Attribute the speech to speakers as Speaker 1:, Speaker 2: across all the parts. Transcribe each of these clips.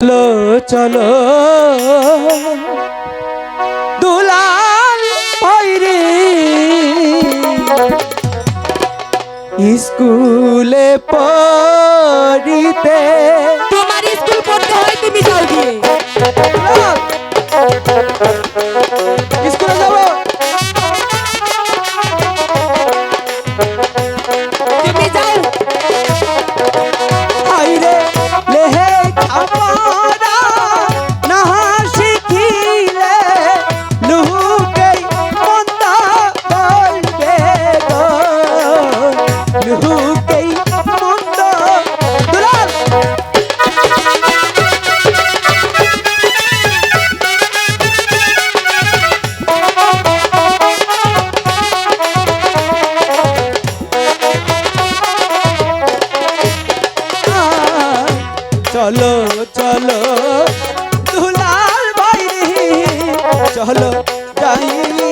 Speaker 1: চলো চলো। দুলাল ভাইরে স্কুলে পড়িতে।
Speaker 2: তোমার স্কুল পড়তে হয় তুমি যাও গিয়ে
Speaker 1: চলো চলো। দুলাল ভাই চলো যাই।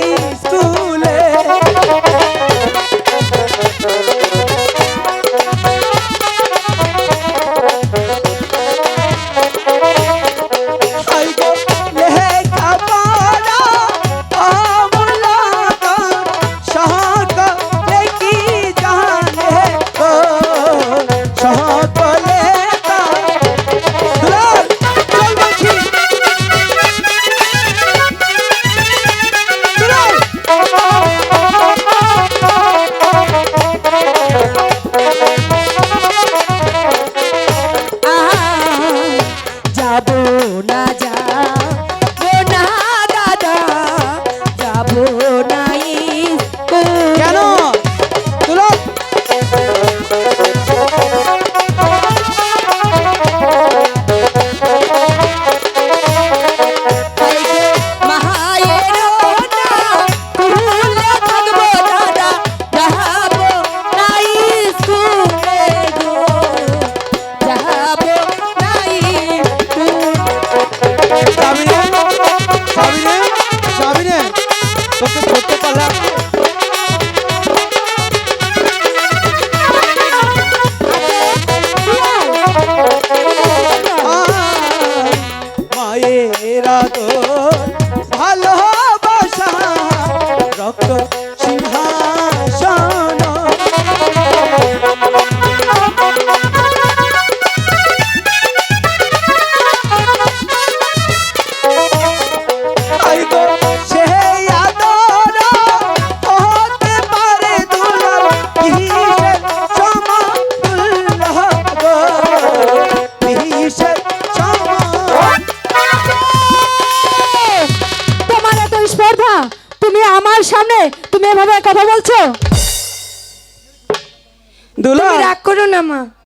Speaker 2: যত সবার সামনে তুমি এভাবে কথা বলছো?
Speaker 1: দুলা
Speaker 2: রাগ করো না মা।